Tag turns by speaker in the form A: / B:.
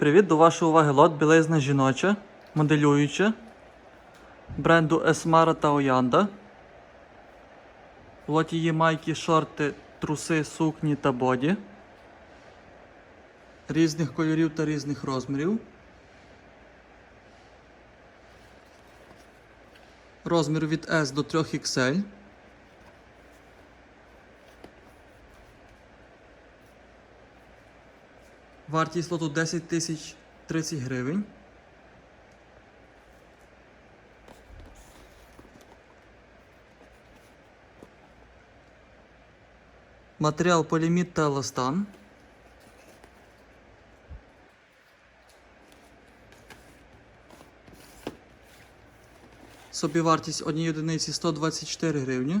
A: Привіт, до вашої уваги лот білизна жіноча, моделююча, бренду Esmara та Oanda. В лоті є майки, шорти, труси, сукні та боді. Різних кольорів та різних розмірів. Розмір від S до 3XL. Вартість лоту 10 тисяч 30 гривень. Матеріал поліміт та еластан. Собівартість однієї одиниці 124 гривні.